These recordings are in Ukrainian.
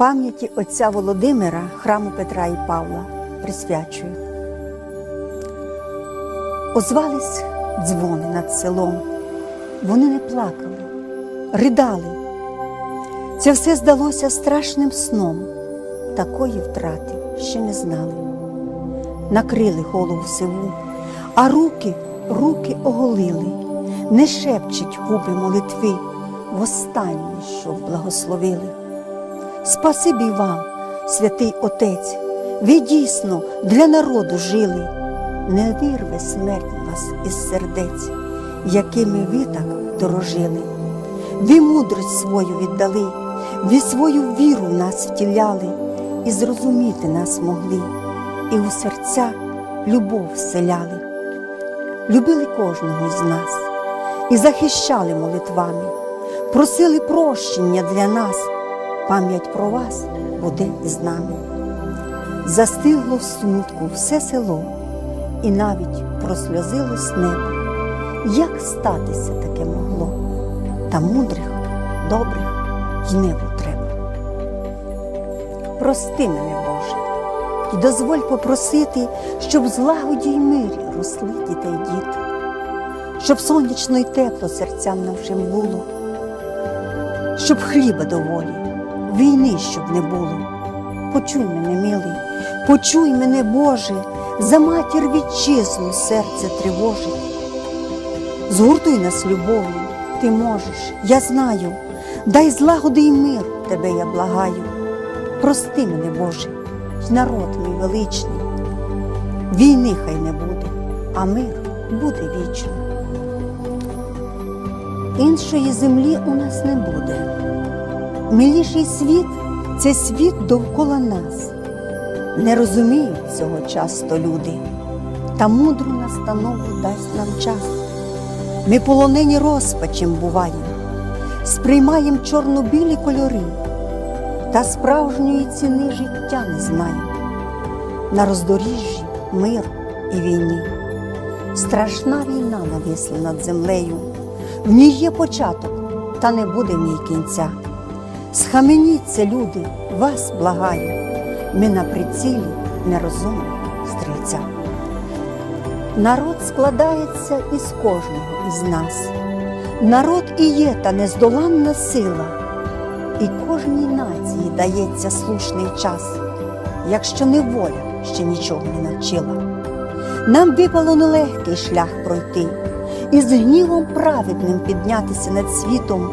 Пам'яті отця Володимира храму Петра і Павла присвячую. Озвались дзвони над селом. Вони не плакали, ридали. Це все здалося страшним сном. Такої втрати ще не знали. Накрили голову сиву, а руки, руки оголили, не шепчуть губи молитви, востаннє, що благословили. Спасибі вам, святий Отець, ви дійсно для народу жили, не вирве смерть вас із сердець, якими ви так дорожили. Ви мудрость свою віддали, ви свою віру в нас втіляли, і зрозуміти нас могли, і у серця любов вселяли. Любили кожного із нас і захищали молитвами, просили прощення для нас, пам'ять про вас буде із нами. Застигло в смутку все село, і навіть просльозилось небо. Як статися таке могло? Та мудрих, добрих й небо треба. Прости мене, Боже, і дозволь попросити, щоб злагоді й мирі росли діти й діти, щоб сонячно й тепло серцям нашим було, щоб хліба доволі, війни щоб не було. Почуй мене, милий, почуй мене, Боже, за матір вітчизну серце тривожить. Згуртуй нас любов'ю, ти можеш, я знаю, дай злагоди й мир тебе я благаю. Прости мене, Боже, й народ мій величний. Війни хай не буде, а мир буде вічно. Іншої землі у нас не буде. Миліший світ це світ довкола нас. Не розуміють цього часто люди, та мудру настанову дасть нам час. Ми полонені розпачем буваємо, сприймаємо чорно-білі кольори, та справжньої ціни життя не знаємо. На роздоріжжі мир і війни. Страшна війна нависла над землею, в ній є початок, та не буде в ній кінця. Схаменіться, люди, вас благаю, ми на прицілі нерозумного стрільця. Народ складається із кожного із нас. Народ і є та нездоланна сила, і кожній нації дається слушний час, якщо неволя ще нічого не навчила. Нам випало нелегкий шлях пройти, і з гнівом праведним піднятися над світом,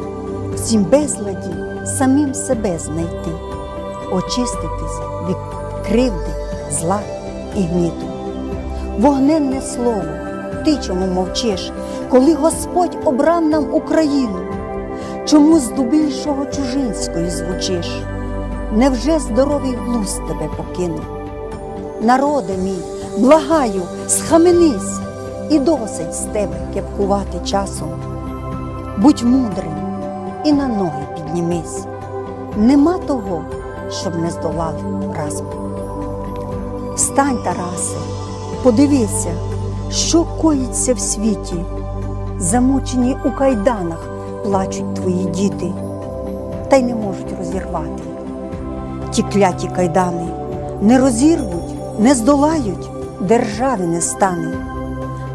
всім безладі самим себе знайти, очиститись від кривди, зла і гніту. Вогненне слово, ти чому мовчиш, коли Господь обрав нам Україну? Чому з дубільшого чужинської звучиш? Невже здоровий глузд тебе покинув? Народе мій, благаю, схаменись, і досить з тебе кепкувати часом. Будь мудрим і на ноги піднімись. Нема того, щоб не здолали разом. Встань, Тарасе, подивися, що коїться в світі. Замучені у кайданах плачуть твої діти, та й не можуть розірвати. Ті кляті кайдани не розірвуть, не здолають, держави не стане.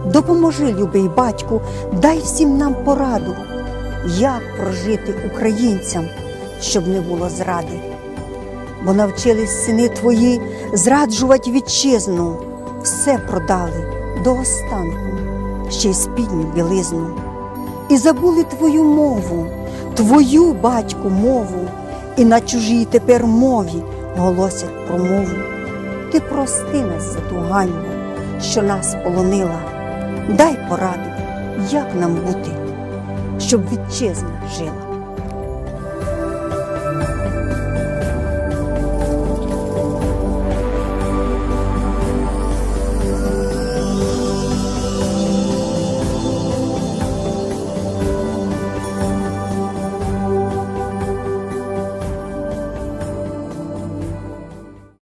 Допоможи, любий батьку, дай всім нам пораду, як прожити українцям, щоб не було зради. Бо навчились сини твої зраджувати вітчизну, все продали до останку, ще й спідню білизну. І забули твою мову, твою батьку мову, і на чужій тепер мові голосять промову. Ти прости нас за ту ганьбу, що нас полонила. Дай пораду, як нам бути, щоб вітчизна жила.